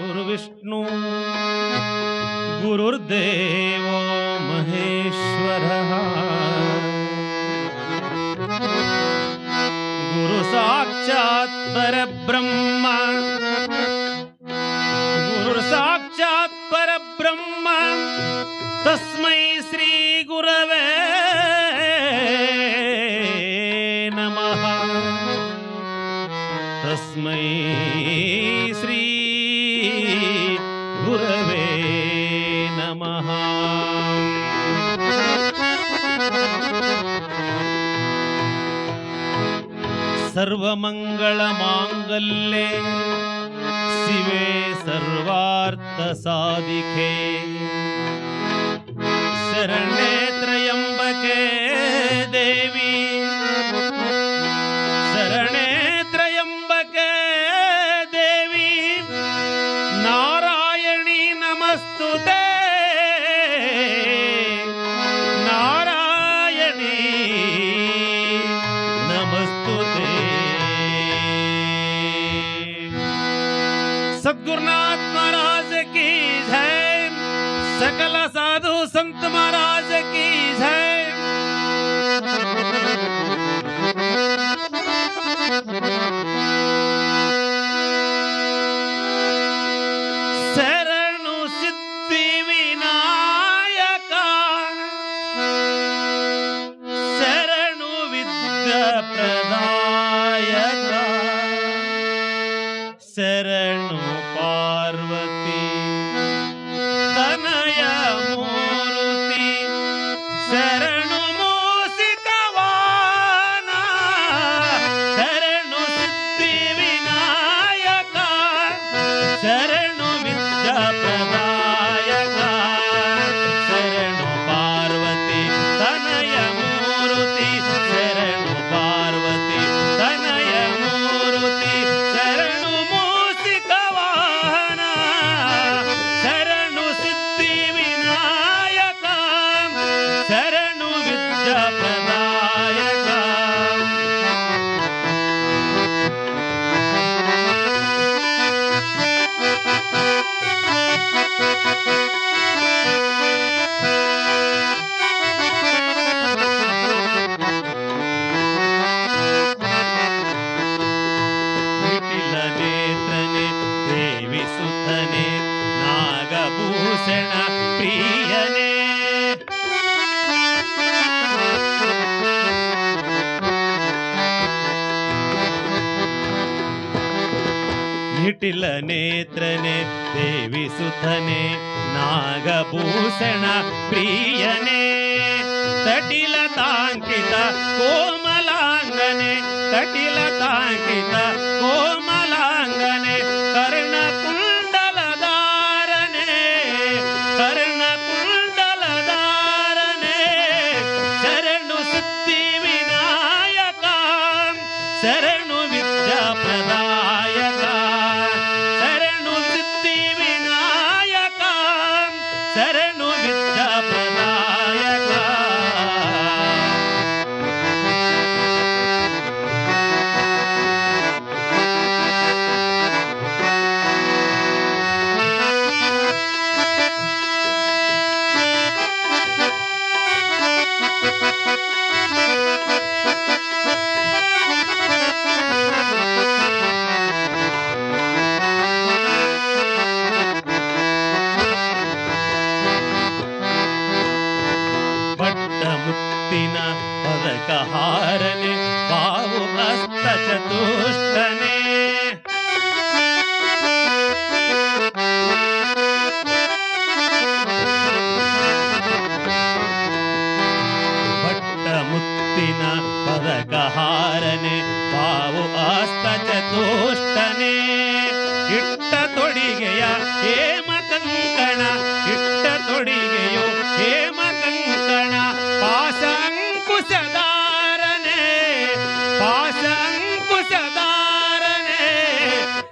गुरुर्विष्णु गुरुर्देवो महेश्वरः। गुरुसाक्षात् परब्रह्म सर्वमङ्गलमाङ्गल्ये शिवे सर्वार्थसाधिके शरण्ये गुरुनाथ महाराज की जय। सकल साधु संत महाराज की जय। said ನಿಟಿಲ ನೇತ್ರನೆ ದೇವಿಸುತನೆ ನಾಗಭೂಷಣ ಪ್ರಿಯನೆ. ತಟಿಲ ತಾಂಕಿತ ಕೋಮಲಾಂಗನೆ, ತಟಿಲ ತಾಂಕಿತ ಕೋಮಲಾಂಗನೆ ಕರ್ಣ ಕುಂಡಲದಾರನೆ ಕರ್ಣ ಕುಂಡಲದಾರನೆ ಶರಣು ಸುತ್ತಿ ವಿನಾಯಕ, ಶರಣು ವಿದ್ಯಾಪ್ರದಾ.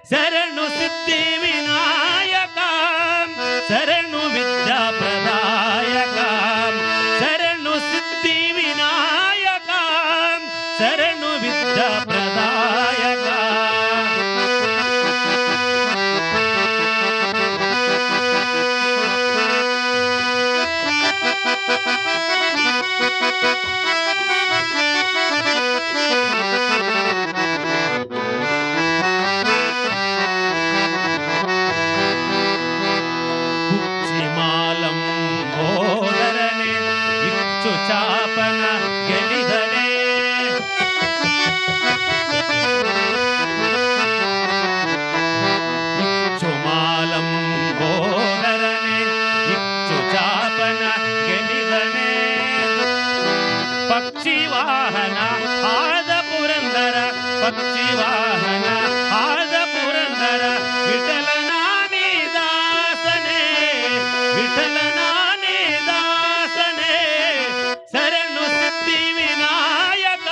Said ವಾಹನ ಆದ ಪುರಂದರ ಪಕ್ಷಿ ವಾಹನ ಆದ ಪುರಂದರ ವಿಠಲನಾನಿ ದಾಸನೇ ವಿಠಲನಾನಿ ದಾಸನೇ ಶರಣು ಸಿದ್ಧಿ ವಿನಾಯಕ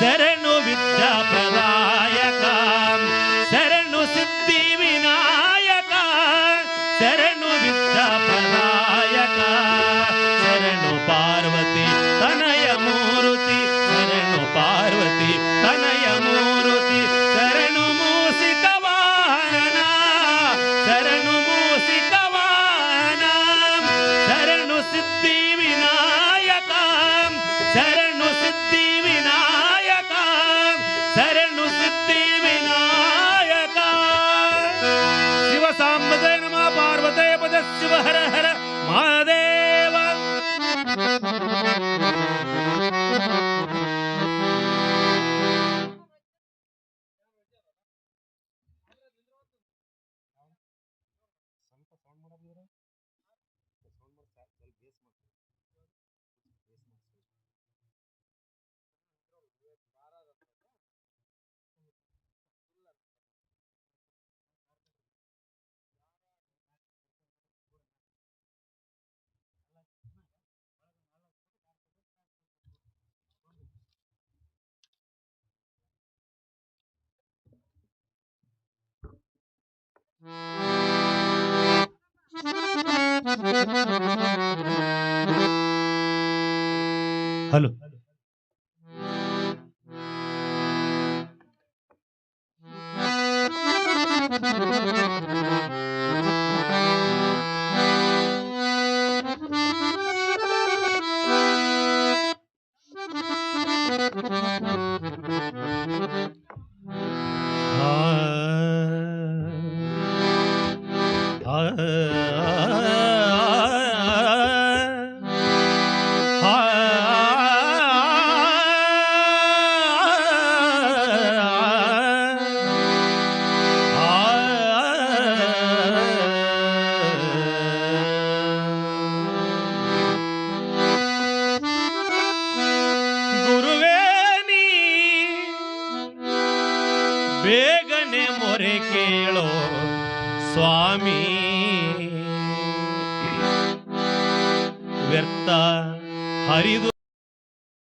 ಶರಣು ವಿದ್ಯಾ ಪ್ರದಾಯಕ ಶರಣು ಸಿದ್ಧಿ ವಿನಾಯಕ ಶರಣು மாதேவா Salud. ಬೇಗನೆ ಮೊರೆ ಕೇಳೋ ಸ್ವಾಮಿ. ವ್ಯರ್ಥ ಹರಿದು